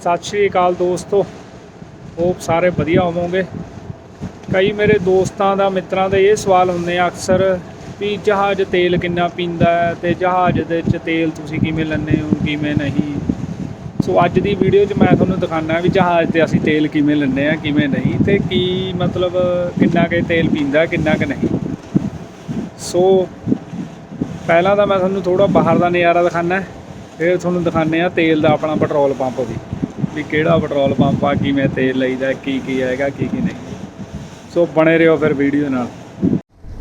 ਸਤਿ ਸ਼੍ਰੀ ਅਕਾਲ ਦੋਸਤੋ। ਹੋਪ ਸਾਰੇ ਵਧੀਆ ਹੋਵੋਗੇ। ਕਈ ਮੇਰੇ ਦੋਸਤਾਂ ਦਾ ਮਿੱਤਰਾਂ ਦੇ ਇਹ ਸਵਾਲ ਹੁੰਦੇ ਆ ਅਕਸਰ ਵੀ ਜਹਾਜ਼ ਤੇਲ ਕਿੰਨਾ ਪੀਂਦਾ ਹੈ ਤੇ ਜਹਾਜ਼ ਦੇ ਵਿੱਚ ਤੇਲ ਤੁਸੀਂ ਕਿਵੇਂ ਲੈਂਦੇ ਹੋ, ਕਿਵੇਂ ਨਹੀਂ। ਸੋ ਅੱਜ ਦੀ ਵੀਡੀਓ 'ਚ ਮੈਂ ਤੁਹਾਨੂੰ ਦਿਖਾਣਾ ਵੀ ਜਹਾਜ਼ ਤੇ ਅਸੀਂ ਤੇਲ ਕਿਵੇਂ ਲੈਂਦੇ ਆ ਕਿਵੇਂ ਨਹੀਂ ਤੇ ਕੀ ਮਤਲਬ ਕਿੰਨਾ ਕੁ ਤੇਲ ਪੀਂਦਾ, ਕਿੰਨਾ ਕੁ ਨਹੀਂ। ਸੋ ਪਹਿਲਾਂ ਤਾਂ ਮੈਂ ਤੁਹਾਨੂੰ ਥੋੜਾ ਬਾਹਰ ਦਾ ਨਜ਼ਾਰਾ ਦਿਖਾਣਾ ਫਿਰ ਤੁਹਾਨੂੰ ਦਿਖਾਣੇ ਆ ਤੇਲ ਦਾ ਆਪਣਾ ਪੈਟਰੋਲ ਪੰਪ ਵੀ। ਵੀ ਕਿਹੜਾ ਪੈਟਰੋਲ ਪੰਪ ਆ, ਕਿਵੇਂ ਤੇਲ ਲਈਦਾ, ਕੀ ਕੀ ਹੈਗਾ, ਕੀ ਕੀ ਨਹੀਂ। ਸੋ ਬਣੇ ਰਹੋ ਫਿਰ ਵੀਡੀਓ ਨਾਲ।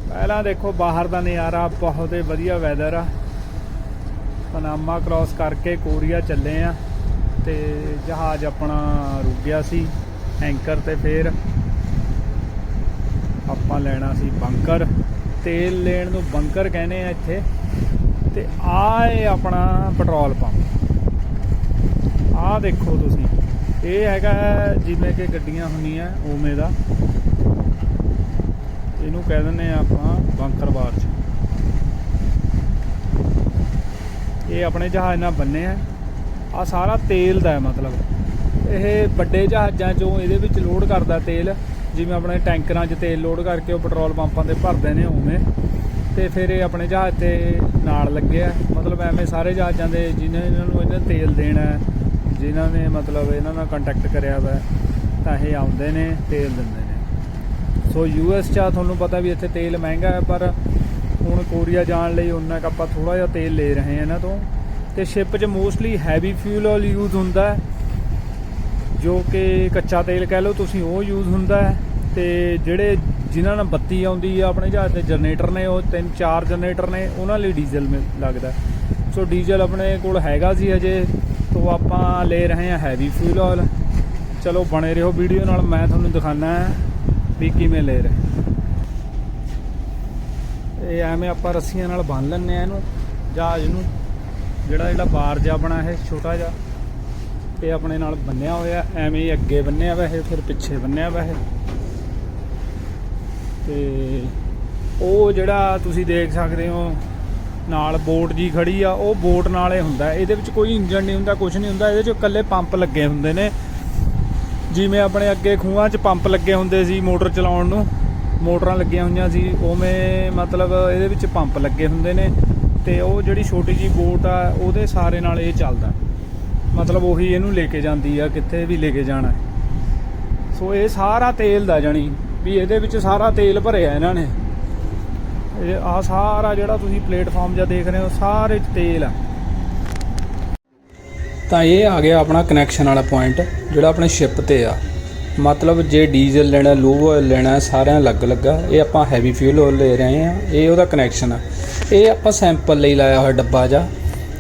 ਪਹਿਲਾਂ ਦੇਖੋ ਬਾਹਰ ਦਾ ਨਜ਼ਾਰਾ, ਬਹੁਤ ਹੀ ਵਧੀਆ ਵੈਦਰ ਆ। ਪਨਾਮਾ ਕ੍ਰਾਸ ਕਰਕੇ ਕੋਰੀਆ ਚੱਲੇ ਆ ਤੇ ਜਹਾਜ਼ ਆਪਣਾ ਰੁਕ ਗਿਆ ਸੀ ਐਂਕਰ ਤੇ ਫੇਰ ਆਪਾਂ ਲੈਣਾ ਸੀ ਬੰਕਰ ਤੇਲ ਲੈਣ ਨੂੰ ਬੰਕਰ ਕਹਿੰਦੇ ਆ ਇੱਥੇ। ਤੇ ਆ ਇਹ ਆਪਣਾ ਪੈਟਰੋਲ ਪੰਪ। ਆਹ ਦੇਖੋ ਤੁਸੀਂ। ਇਹ ਹੈਗਾ ਜਿਵੇਂ ਕਿ ਗੱਡੀਆਂ ਹੁੰਦੀਆਂ ਉਵੇਂ ਦਾ। ਇਹਨੂੰ ਕਹਿ ਦਿੰਦੇ ਆ ਆਪਾਂ ਬੰਕਰ ਬਾਰ ਚ। ਇਹ ਆਪਣੇ ਜਹਾਜ਼ ਨਾਲ ਬੰਨੇ ਆ। ਆ ਸਾਰਾ ਤੇਲ ਦਾ ਹੈ ਮਤਲਬ। ਇਹ ਵੱਡੇ ਜਹਾਜ਼ਾਂ ਚੋਂ ਇਹਦੇ ਵਿੱਚ ਲੋਡ ਕਰਦਾ ਤੇਲ। ਜਿਵੇਂ ਆਪਣੇ ਟੈਂਕਰਾਂ 'ਚ ਤੇਲ ਲੋਡ ਕਰਕੇ ਉਹ ਪੈਟਰੋਲ ਪੰਪਾਂ ਤੇ ਭਰਦੇ ਨੇ ਉਵੇਂ। ਤੇ ਫਿਰ ਇਹ ਆਪਣੇ ਜਹਾਜ਼ ਤੇ ਨਾਲ ਲੱਗਿਆ ਮਤਲਬ ਐਵੇਂ ਸਾਰੇ ਜਹਾਜ਼ਾਂ ਦੇ ਜਿਨ੍ਹਾਂ ਇਹਨਾਂ ਨੂੰ ਇਹਨਾਂ ਤੇਲ ਦੇਣਾ ਜਿਨ੍ਹਾਂ ਨੇ ਮਤਲਬ ਇਹਨਾਂ ਨਾਲ ਕੰਟੈਕਟ ਕਰਿਆ ਵਾ, ਤਾਂ ਇਹ ਆਉਂਦੇ ਨੇ, ਤੇਲ ਦਿੰਦੇ ਨੇ। ਸੋ ਯੂਐਸ 'ਚ ਆ ਤੁਹਾਨੂੰ ਪਤਾ ਵੀ ਇੱਥੇ ਤੇਲ ਮਹਿੰਗਾ ਹੈ, ਪਰ ਹੁਣ ਕੋਰੀਆ ਜਾਣ ਲਈ ਉਹਨਾਂ ਕ ਆਪਾਂ ਥੋੜਾ ਜਿਹਾ ਤੇਲ ਲੈ ਰਹੇ ਹਾਂ ਇਹਨਾਂ ਤੋਂ। ਤੇ ਸ਼ਿਪ 'ਚ mostly heavy fuel oil use ਹੁੰਦਾ ਜੋ ਕਿ ਕੱਚਾ ਤੇਲ ਕਹਿ ਲਓ, ਤੁਸੀਂ ਉਹ ਯੂਜ਼ ਹੁੰਦਾ ਹੈ। ਤੇ ਜਿਹੜੇ ਜਿਨ੍ਹਾਂ ਨਾਲ ਬੱਤੀ ਆਉਂਦੀ ਆ ਆਪਣੇ ਜਹਾਜ਼ ਤੇ ਜਨਰੇਟਰ ਨੇ ਉਹ ਤਿੰਨ ਚਾਰ ਜਨਰੇਟਰ ਨੇ, ਉਹਨਾਂ ਲਈ ਡੀਜ਼ਲ ਮਿਲ ਲੱਗਦਾ ਸੋ ਡੀਜ਼ਲ ਆਪਣੇ ਕੋਲ ਹੈਗਾ ਸੀ ਅਜੇ ਤੋਂ ਆਪਾਂ ਲੈ ਰਹੇ ਹਾਂ ਹੈਵੀ ਫਿਊਲ ਆਇਲ ਚਲੋ ਬਣੇ ਰਹੋ ਵੀਡੀਓ ਨਾਲ, ਮੈਂ ਤੁਹਾਨੂੰ ਦਿਖਾਣਾ ਵੀ ਕਿਵੇਂ ਲੈ ਰਹੇ। ਇਹ ਐਵੇਂ ਆਪਾਂ ਰੱਸੀਆਂ ਨਾਲ ਬੰਨ ਲੈਂਦੇ ਆ ਇਹਨੂੰ, ਜਹਾਜ਼ ਨੂੰ। ਜਿਹੜਾ ਜਿਹੜਾ ਬਾਰ ਜਿਹਾ ਬਣਾ ਇਹ, ਛੋਟਾ ਜਿਹਾ। ਇਹ ਆਪਣੇ ਨਾਲ ਬੰਨਿਆ ਹੋਇਆ, ਐਵੇਂ ਹੀ ਅੱਗੇ ਬੰਨਿਆ ਵਾ ਇਹ, ਫਿਰ ਪਿੱਛੇ ਬੰਨਿਆ ਵਾ ਇਹ। ਤੇ ਉਹ ਜਿਹੜਾ ਤੁਸੀਂ ਦੇਖ ਸਕਦੇ ਹੋ ਨਾਲ ਬੋਟ ਜੀ ਖੜੀ ਆ, ਉਹ ਬੋਟ ਨਾਲ ਹੀ ਹੁੰਦਾ। ਇਹਦੇ ਵਿੱਚ ਕੋਈ ਇੰਜਨ ਨਹੀਂ ਹੁੰਦਾ ਕੁਝ ਨਹੀਂ ਹੁੰਦਾ। ਇਹਦੇ 'ਚ ਇਕੱਲੇ ਪੰਪ ਲੱਗੇ ਹੁੰਦੇ ਨੇ। ਜਿਵੇਂ ਆਪਣੇ ਅੱਗੇ ਖੂਹਾਂ 'ਚ ਪੰਪ ਲੱਗੇ ਹੁੰਦੇ ਸੀ ਮੋਟਰ ਚਲਾਉਣ ਨੂੰ, ਮੋਟਰਾਂ ਲੱਗੀਆਂ ਹੋਈਆਂ ਸੀ, ਉਵੇਂ ਮਤਲਬ ਇਹਦੇ ਵਿੱਚ ਪੰਪ ਲੱਗੇ ਹੁੰਦੇ ਨੇ। ਤੇ ਉਹ ਜਿਹੜੀ ਛੋਟੀ ਜੀ ਬੋਟ ਆ, ਉਹਦੇ ਸਾਰੇ ਨਾਲ ਇਹ ਚੱਲਦਾ। ਮਤਲਬ ਉਹੀ ਇਹਨੂੰ ਲੈ ਕੇ ਜਾਂਦੀ ਆ, ਕਿੱਥੇ ਵੀ ਲੈ ਕੇ ਜਾਣਾ। ਸੋ ਇਹ ਸਾਰਾ ਤੇਲ ਦਾ ਜਾਣੀ, ਵੀ ਇਹਦੇ ਵਿੱਚ ਸਾਰਾ ਤੇਲ ਭਰਿਆ ਇਹਨਾਂ ਨੇ। ਆ ਸਾਰਾ ਜਿਹੜਾ ਤੁਸੀਂ ਪਲੇਟਫਾਰਮ ਜਾਂ ਦੇਖ ਰਹੇ ਹੋ, ਸਾਰੇ ਤੇਲ ਆ। ਤਾਂ ਇਹ ਆ ਗਿਆ ਆਪਣਾ ਕਨੈਕਸ਼ਨ ਵਾਲਾ ਪੁਆਇੰਟ ਜਿਹੜਾ ਆਪਣੇ ਸ਼ਿਪ ਤੇ ਆ। ਮਤਲਬ ਜੇ ਡੀਜ਼ਲ ਲੈਣਾ ਲੋ ਆਇਲ ਲੈਣਾ, ਸਾਰਿਆਂ ਅਲੱਗ ਲੱਗਾ ਇਹ ਆਪਾਂ ਹੈਵੀ ਫਿਊਲ ਆਇਲ ਲੈ ਰਹੇ ਆ ਇਹ ਉਹਦਾ ਕਨੈਕਸ਼ਨ ਆ। ਇਹ ਆਪਾਂ ਸੈਂਪਲ ਲਈ ਲਾਇਆ ਹੋਇਆ ਡੱਬਾ ਜਾ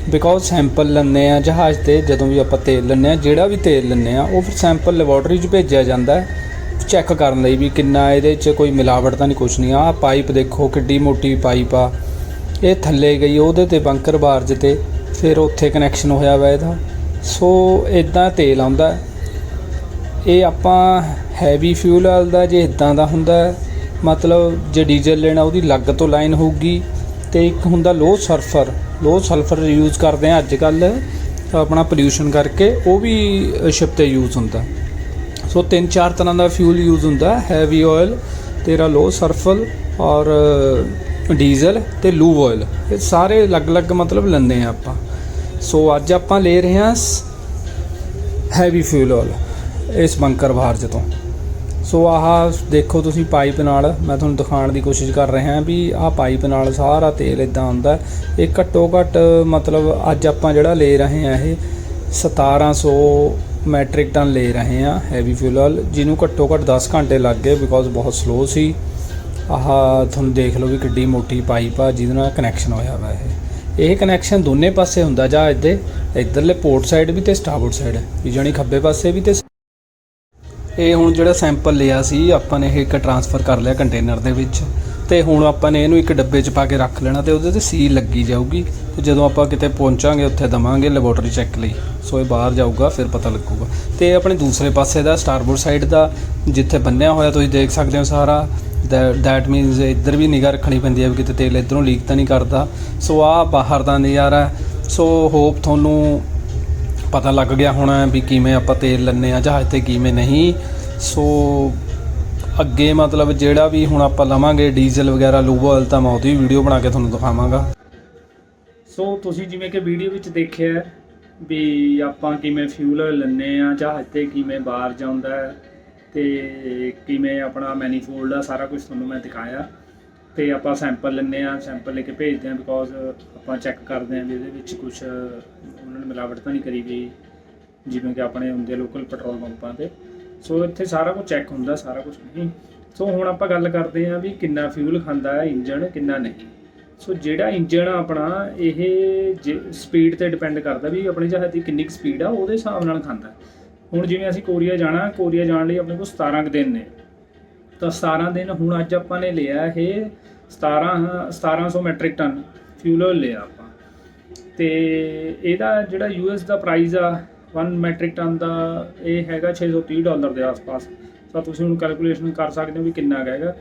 ਬਿਕੋਜ਼ ਸੈਂਪਲ ਲੈਂਦੇ ਆ ਜਹਾਜ਼ ਤੇ, ਜਦੋਂ ਵੀ ਆਪਾਂ ਤੇਲ ਲੈਂਦੇ ਆ ਜਿਹੜਾ ਵੀ ਤੇਲ ਲੈਂਦੇ ਆ ਉਹ ਫਿਰ ਸੈਂਪਲ ਲੈਬੋਰਟਰੀ 'ਚ ਭੇਜਿਆ ਜਾਂਦਾ ਹੈ। ਚੈੱਕ ਕਰਨ ਲਈ ਵੀ ਕਿੰਨਾ ਇਹਦੇ 'ਚ ਕੋਈ ਮਿਲਾਵਟ ਤਾਂ ਨਹੀਂ, ਕੁਛ ਨਹੀਂ। ਆ ਪਾਈਪ ਦੇਖੋ, ਕਿੱਡੀ ਮੋਟੀ ਪਾਈਪ ਆ। ਇਹ ਥੱਲੇ ਗਈ, ਉਹਦੇ ਤੇ ਬੰਕਰ ਬਾਰਜ ਤੇ, ਫਿਰ ਉੱਥੇ ਕਨੈਕਸ਼ਨ ਹੋਇਆ ਵਾ ਇਹਦਾ। ਸੋ ਇਦਾਂ ਤੇਲ ਆਉਂਦਾ। ਇਹ ਆਪਾਂ ਹੈਵੀ ਫਿਊਲ ਆਇਲ ਦਾ ਜੇ ਇਦਾਂ ਦਾ ਹੁੰਦਾ, ਮਤਲਬ ਜੇ ਡੀਜ਼ਲ ਲੈਣਾ, ਉਹਦੀ ਲੱਗ ਤੋਂ ਲਾਈਨ ਹੋਊਗੀ ਤੇ ਇੱਕ ਹੁੰਦਾ low sulphur low sulphur use ਕਰਦੇ ਆ ਅੱਜ ਕੱਲ ਆਪਣਾ ਪੋਲਿਊਸ਼ਨ ਕਰਕੇ, ਉਹ ਵੀ ਸ਼ਿਪ ਤੇ ਯੂਜ਼ ਹੁੰਦਾ। ਸੋ ਤਿੰਨ ਚਾਰ ਤਰ੍ਹਾਂ ਦਾ ਫਿਊਲ ਯੂਜ਼ ਹੁੰਦਾ ਹੈਵੀ ਆਇਲ ਤੇਰਾ ਲੋ ਸਰਫਲ ਔਰ ਡੀਜ਼ਲ ਤੇ ਲੂਬ ਆਇਲ ਇਹ ਸਾਰੇ ਅਲੱਗ-ਅਲੱਗ ਮਤਲਬ ਲੈਂਦੇ ਆ ਆਪਾਂ। ਸੋ ਅੱਜ ਆਪਾਂ ਲੈ ਰਹੇ ਹਾਂ ਹੈਵੀ ਫਿਊਲ ਆਇਲ ਇਸ ਬੰਕਰ ਬਾਹਰ ਤੋਂ ਸੋ ਆਹ ਦੇਖੋ ਤੁਸੀਂ ਪਾਈਪ ਨਾਲ, ਮੈਂ ਤੁਹਾਨੂੰ ਦਿਖਾਉਣ ਦੀ ਕੋਸ਼ਿਸ਼ ਕਰ ਰਿਹਾ ਵੀ ਆਹ ਪਾਈਪ ਨਾਲ ਸਾਰਾ ਤੇਲ ਇਦਾਂ ਆਉਂਦਾ ਇਹ ਘੱਟੋ ਘੱਟ ਮਤਲਬ ਅੱਜ ਆਪਾਂ ਜਿਹੜਾ ਲੈ ਰਹੇ ਹਾਂ ਇਹ 1700 ਮੈਟ੍ਰਿਕ ਟਨ ਲੈ ਰਹੇ ਹਾਂ ਹੈਵੀ ਫਿਊਲ ਜਿਹਨੂੰ ਘੱਟੋ ਘੱਟ 10 ਘੰਟੇ ਲੱਗ ਗਏ ਬਿਕੋਜ਼ ਬਹੁਤ ਸਲੋ ਸੀ। ਆਹ ਤੁਹਾਨੂੰ ਦੇਖ ਲਓ ਵੀ ਕਿੱਡੀ ਮੋਟੀ ਪਾਈਪ ਆ, ਜਿਹਦੇ ਨਾਲ ਕਨੈਕਸ਼ਨ ਹੋਇਆ ਵਾ ਇਹ। ਇਹ ਕਨੈਕਸ਼ਨ ਦੋਨੇ ਪਾਸੇ ਹੁੰਦਾ ਜਹਾਜ਼ ਦੇ ਇਧਰਲੇ ਪੋਰਟ ਸਾਈਡ ਵੀ ਤੇ ਸਟਾਰਬੋਰਡ ਸਾਈਡ ਵੀ ਜਾਣੀ ਖੱਬੇ ਪਾਸੇ ਵੀ ਤੇ ਇਹ ਹੁਣ ਜਿਹੜਾ ਸੈਂਪਲ ਲਿਆ ਸੀ, ਆਪਾਂ ਨੇ ਇਹ ਇੱਕ ਟਰਾਂਸਫਰ ਕਰ ਲਿਆ ਕੰਟੇਨਰ ਦੇ ਵਿੱਚ। ਤੇ ਹੁਣ ਆਪਾਂ ਨੇ ਇਹਨੂੰ ਇੱਕ ਡੱਬੇ 'ਚ ਪਾ ਕੇ ਰੱਖ ਲੈਣਾ ਤੇ ਉਹਦੇ ਤੇ ਸੀਲ ਲੱਗੀ ਜਾਊਗੀ ਤੇ ਜਦੋਂ ਆਪਾਂ ਕਿਤੇ ਪਹੁੰਚਾਂਗੇ, ਉੱਥੇ ਦਵਾਂਗੇ ਲੈਬੋਰਟਰੀ ਚੈੱਕ ਲਈ। ਸੋ ਇਹ ਬਾਹਰ ਜਾਊਗਾ, ਫਿਰ ਪਤਾ ਲੱਗੂਗਾ। ਤੇ ਆਪਣੇ ਦੂਸਰੇ ਪਾਸੇ ਦਾ ਸਟਾਰਬੋਰਡ ਸਾਈਡ ਦਾ ਜਿੱਥੇ ਬੰਨਿਆ ਹੋਇਆ ਤੁਸੀਂ ਦੇਖ ਸਕਦੇ ਹੋ ਸਾਰਾ ਦੈਟ ਮੀਨਸ ਇੱਧਰ ਵੀ ਨਿਗਾਹ ਰੱਖਣੀ ਪੈਂਦੀ ਹੈ ਵੀ ਕਿਤੇ ਤੇਲ ਇੱਧਰੋਂ ਲੀਕ ਤਾਂ ਨਹੀਂ ਕਰਦਾ। ਸੋ ਆ ਬਾਹਰ ਦਾ ਨਜ਼ਾਰਾ ਸੋ ਹੋਪ ਤੁਹਾਨੂੰ ਪਤਾ ਲੱਗ ਗਿਆ ਹੋਣਾ ਵੀ ਕਿਵੇਂ ਆਪਾਂ ਤੇਲ ਲੈਂਦੇ ਆ ਜਹਾਜ਼ ਤੇ ਕਿਵੇਂ ਨਹੀਂ। ਸੋ ਅੱਗੇ ਮਤਲਬ ਜਿਹੜਾ ਵੀ ਹੁਣ ਆਪਾਂ ਲਵਾਂਗੇ ਡੀਜ਼ਲ ਵਗੈਰਾ ਲੂਬ ਆਇਲ ਤਾਂ ਮੈਂ ਉਹਦੀ ਵੀਡੀਓ ਬਣਾ ਕੇ ਤੁਹਾਨੂੰ ਦਿਖਾਵਾਂਗਾ। ਸੋ ਤੁਸੀਂ ਜਿਵੇਂ ਕਿ ਵੀਡੀਓ ਵਿੱਚ ਦੇਖਿਆ ਵੀ ਆਪਾਂ ਕਿਵੇਂ ਫਿਊਲ ਲੈਂਦੇ ਆ ਜਹਾਜ਼ ਤੇ ਕਿਵੇਂ ਬਾਹਰ ਜਾਂਦਾ ਹੈ ਤੇ ਕਿਵੇਂ ਆਪਣਾ ਮੈਨੀਫੋਲਡ ਆ, ਸਾਰਾ ਕੁਝ ਤੁਹਾਨੂੰ ਮੈਂ ਦਿਖਾਇਆ। ਤੇ ਆਪਾਂ ਸੈਂਪਲ ਲੈਂਦੇ ਆ ਸੈਂਪਲ ਲੈ ਕੇ ਭੇਜਦੇ ਆ ਬਿਕੋਜ਼ ਆਪਾਂ ਚੈੱਕ ਕਰਦੇ ਆ ਵੀ ਇਹਦੇ ਵਿੱਚ ਕੁਝ ਉਹਨਾਂ ਨੇ ਮਿਲਾਵਟ ਤਾਂ ਨਹੀਂ ਕਰੀ ਗਈ, ਜਿਵੇਂ ਕਿ ਆਪਣੇ ਹੁੰਦੇ ਲੋਕਲ ਪੈਟਰੋਲ ਪੰਪਾਂ ਤੇ। ਸੋ ਇੱਥੇ ਸਾਰਾ ਕੁਝ ਚੈੱਕ ਹੁੰਦਾ, ਸਾਰਾ ਕੁਝ ਨਹੀਂ। ਸੋ ਹੁਣ ਆਪਾਂ ਗੱਲ ਕਰਦੇ ਹਾਂ ਵੀ ਕਿੰਨਾ ਫਿਊਲ ਖਾਂਦਾ ਹੈ ਇੰਜਨ ਕਿੰਨਾ ਨਹੀਂ। ਸੋ ਜਿਹੜਾ ਇੰਜਨ ਆ ਆਪਣਾ ਇਹ ਸਪੀਡ ਤੇ ਡਿਪੈਂਡ ਕਰਦਾ ਵੀ ਆਪਣੇ ਜਹਾਜ਼ ਦੀ ਕਿੰਨੀ ਸਪੀਡ ਆ, ਉਹਦੇ ਹਿਸਾਬ ਨਾਲ ਖਾਂਦਾ। ਹੁਣ ਜਿਵੇਂ ਅਸੀਂ ਕੋਰੀਆ ਜਾਣਾ, ਕੋਰੀਆ ਜਾਣ ਲਈ ਆਪਣੇ ਕੋਲ 17 ਕੁ ਦਿਨ ਨੇ। ਤਾਂ 17 ਦਿਨ ਹੁਣ ਅੱਜ ਆਪਾਂ ਨੇ ਲਿਆ ਇਹ 17 1700 ਮੈਟ੍ਰਿਕ ਟਨ ਫਿਊਲ ਲਿਆ ਆਪਾਂ। ਤੇ ਇਹਦਾ ਜਿਹੜਾ ਯੂਐਸ ਦਾ ਪ੍ਰਾਈਸ ਆ 1 ਮੈਟ੍ਰਿਕ ਟਨ ਦਾ ਇਹ ਹੈਗਾ 630 ਡਾਲਰ ਦੇ ਆਸ-ਪਾਸ। ਤਾਂ ਤੁਸੀਂ ਹੁਣ ਕੈਲਕੂਲੇਸ਼ਨ ਕਰ ਸਕਦੇ ਹੋ ਵੀ ਕਿੰਨਾ ਕੁ ਹੈਗਾ।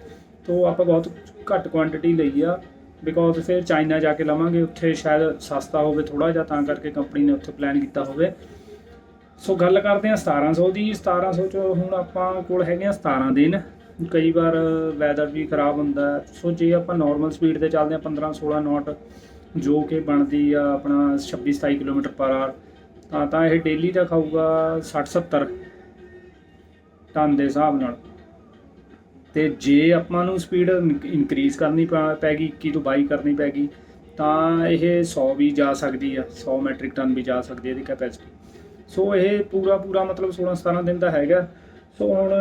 ਤੋਂ ਆਪਾਂ ਬਹੁਤ ਘੱਟ ਕੁਆਂਟੀਟੀ ਲਈ ਆ ਬਿਕੋਜ਼ ਫਿਰ ਚਾਈਨਾ ਜਾ ਕੇ ਲਵਾਂਗੇ, ਉੱਥੇ ਸ਼ਾਇਦ ਸਸਤਾ ਹੋਵੇ ਥੋੜਾ ਜਿਹਾ, ਤਾਂ ਕਰਕੇ ਕੰਪਨੀ ਨੇ ਉੱਥੇ ਪਲਾਨ ਕੀਤਾ ਹੋਵੇ। ਸੋ ਗੱਲ ਕਰਦੇ ਆ 1700 ਦੀ। 1700 'ਚੋਂ ਹੁਣ ਆਪਾਂ ਕੋਲ ਹੈਗੇ ਆ 17 ਦਿਨ। ਕਈ ਵਾਰ ਵੈਦਰ ਵੀ ਖਰਾਬ ਹੁੰਦਾ ਸੋ ਜੇ ਆਪਾਂ ਨਾਰਮਲ ਸਪੀਡ ਤੇ ਚੱਲਦੇ ਆ 15 16 ਨੋਟ ਜੋ ਕਿ ਬਣਦੀ ਆ ਆਪਣਾ 26 27 ਕਿਲੋਮੀਟਰ ਪਰ ਆਰ ਤਾਂ ਤਾਂ ਇਹ ਡੇਲੀ ਦਾ ਖਾਊਗਾ 60 70 ਟਨ ਦੇ ਹਿਸਾਬ ਨਾਲ। ਤੇ ਜੇ ਆਪਾਂ ਨੂੰ ਸਪੀਡ ਇਨਕਰੀਜ਼ ਕਰਨੀ ਪੈ- ਪੈਗੀ 21 ਤੋਂ 22 ਕਰਨੀ ਪੈਗੀ, ਤਾਂ ਇਹ 100 ਵੀ ਜਾ ਸਕਦੀ ਆ 100 ਮੈਟ੍ਰਿਕ ਟਨ ਵੀ ਜਾ ਸਕਦੀ ਹੈ ਇਹਦੀ ਕੈਪੈਸਿਟੀ ਸੋ ਇਹ ਪੂਰਾ ਪੂਰਾ ਮਤਲਬ 16 17 ਦਿਨ ਦਾ ਹੈਗਾ। ਸੋ ਹੁਣ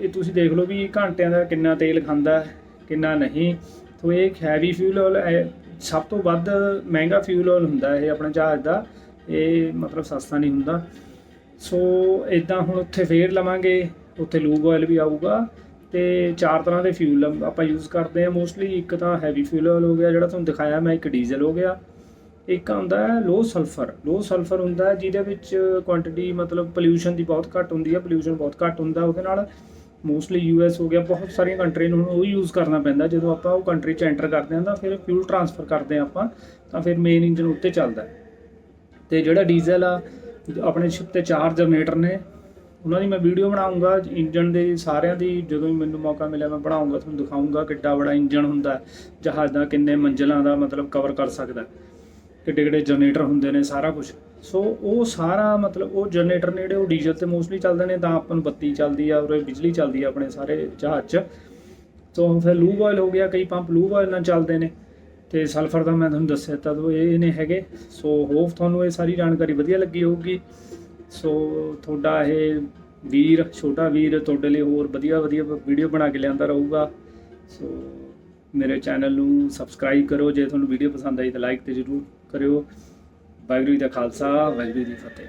ਇਹ ਤੁਸੀਂ ਦੇਖ ਲਓ ਵੀ ਘੰਟਿਆਂ ਦਾ ਕਿੰਨਾ ਤੇਲ ਖਾਂਦਾ ਕਿੰਨਾ ਨਹੀਂ। ਸੋ ਇਹ ਹੈਵੀ ਫਿਊਲ ਆਇਲ ਸਭ ਤੋਂ ਵੱਧ ਮਹਿੰਗਾ ਫਿਊਲ ਆਇਲ ਹੁੰਦਾ ਇਹ ਆਪਣਾ ਜਹਾਜ਼ ਦਾ। ਇਹ ਮਤਲਬ ਸਸਤਾ ਨਹੀਂ ਹੁੰਦਾ। ਸੋ ਇਦਾਂ ਹੁਣ ਉੱਥੇ ਫੇਰ ਲਵਾਂਗੇ, ਉੱਥੇ ਲੂਬ ਆਇਲ ਵੀ ਆਊਗਾ ਤੇ ਚਾਰ ਤਰ੍ਹਾਂ ਦੇ ਫਿਊਲ ਆਪਾਂ ਯੂਜ਼ ਕਰਦੇ ਆ ਮੋਸਟਲੀ ਇੱਕ ਤਾਂ ਹੈਵੀ ਫਿਊਲ ਆਇਲ ਹੋ ਗਿਆ, ਜਿਹੜਾ ਤੁਹਾਨੂੰ ਦਿਖਾਇਆ ਮੈਂ, ਇੱਕ ਡੀਜ਼ਲ ਹੋ ਗਿਆ। ਇੱਕ ਆਉਂਦਾ ਹੈ ਲੋ ਸਲਫਰ ਲੋ ਸਲਫਰ ਹੁੰਦਾ ਜਿਹਦੇ ਵਿੱਚ ਕੁਆਂਟੀਟੀ ਮਤਲਬ ਪੋਲਿਊਸ਼ਨ ਦੀ ਬਹੁਤ ਘੱਟ ਹੁੰਦੀ ਹੈ। ਪੋਲਿਊਸ਼ਨ ਬਹੁਤ ਘੱਟ ਹੁੰਦਾ ਉਹਦੇ ਨਾਲ। ਮੋਸਟਲੀ ਯੂਐਸ ਹੋ ਗਿਆ। ਬਹੁਤ ਸਾਰੀਆਂ ਕੰਟਰੀ ਨੂੰ ਹੁਣ ਉਹ ਯੂਜ਼ ਕਰਨਾ ਪੈਂਦਾ। ਜਦੋਂ ਆਪਾਂ ਉਹ ਕੰਟਰੀ 'ਚ ਐਂਟਰ ਕਰਦੇ ਹਾਂ, ਤਾਂ ਫਿਰ ਫਿਊਲ ਟ੍ਰਾਂਸਫਰ ਕਰਦੇ ਹਾਂ ਆਪਾਂ। ਤਾਂ ਫਿਰ ਮੇਨ ਇੰਜਨ ਉੱਤੇ ਚੱਲਦਾ ਹੈ। ਤੇ ਜਿਹੜਾ ਡੀਜ਼ਲ ਆ, ਆਪਣੇ ਸ਼ਿਪ ਤੇ ਚਾਰ ਜਨਰੇਟਰ ਨੇ, ਉਹਨਾਂ ਦੀ ਮੈਂ ਵੀਡੀਓ ਬਣਾਉਂਗਾ ਇੰਜਨ ਦੇ ਸਾਰਿਆਂ ਦੀ, ਜਦੋਂ ਵੀ ਮੈਨੂੰ ਮੌਕਾ ਮਿਲਿਆ ਮੈਂ ਬਣਾਉਂਗਾ, ਤੁਹਾਨੂੰ ਦਿਖਾਉਂਗਾ ਕਿੱਡਾ ਬੜਾ ਇੰਜਨ ਹੁੰਦਾ ਜਹਾਜ਼ ਦਾ ਕਿੰਨੇ ਮੰਜ਼ਲਾਂ ਦਾ ਮਤਲਬ ਕਵਰ ਕਰ ਸਕਦਾ ਕਿੱਡੇ ਕਿੱਡੇ ਜਨਰੇਟਰ ਹੁੰਦੇ ਨੇ ਸਾਰਾ ਕੁਝ ਸੋ ਉਹ ਸਾਰਾ ਮਤਲਬ ਉਹ ਜਨਰੇਟਰ ਨੇ ਜਿਹੜੇ ਉਹ ਡੀਜ਼ਲ ਤੇ ਮੋਸਟਲੀ ਚੱਲਦੇ ਨੇ, ਤਾਂ ਆਪਾਂ ਨੂੰ ਬੱਤੀ ਚੱਲਦੀ ਆ, ਉਰੇ ਬਿਜਲੀ ਚੱਲਦੀ ਆ ਆਪਣੇ ਸਾਰੇ ਜਹਾਜ਼ 'ਚ। ਸੋ ਫਿਰ ਲੂਬ ਆਇਲ ਹੋ ਗਿਆ, ਕਈ ਪੰਪ ਲੂਬ ਆਇਲ ਨਾਲ ਚੱਲਦੇ ਨੇ। ਤੇ ਸਲਫਰ ਦਾ ਮੈਂ ਤੁਹਾਨੂੰ ਦੱਸਿਆ ਤਾਂ ਉਹ ਇਹ ਨੇ ਹੈਗੇ। ਸੋ ਹੋਪ ਤੁਹਾਨੂੰ ਇਹ ਸਾਰੀ ਜਾਣਕਾਰੀ ਵਧੀਆ ਲੱਗੀ ਹੋਊਗੀ। ਸੋ ਤੁਹਾਡਾ ਇਹ ਵੀਰ, ਛੋਟਾ ਵੀਰ ਤੁਹਾਡੇ ਲਈ ਹੋਰ ਵਧੀਆ ਵਧੀਆ ਵੀਡੀਓ ਬਣਾ ਕੇ ਲਿਆਂਦਾ ਰਹੂਗਾ। ਸੋ ਮੇਰੇ ਚੈਨਲ ਨੂੰ ਸਬਸਕ੍ਰਾਈਬ ਕਰੋ। ਜੇ ਤੁਹਾਨੂੰ ਵੀਡੀਓ ਪਸੰਦ ਆਈ ਤਾਂ ਲਾਈਕ ਤੇ ਜ਼ਰੂਰ ਕਰਿਓ। ਵਾਹਿਗੁਰੂ ਜੀ ਦਾ ਖਾਲਸਾ, ਵਾਹਿਗੁਰੂ ਜੀ ਦੀ ਫਤਿਹ।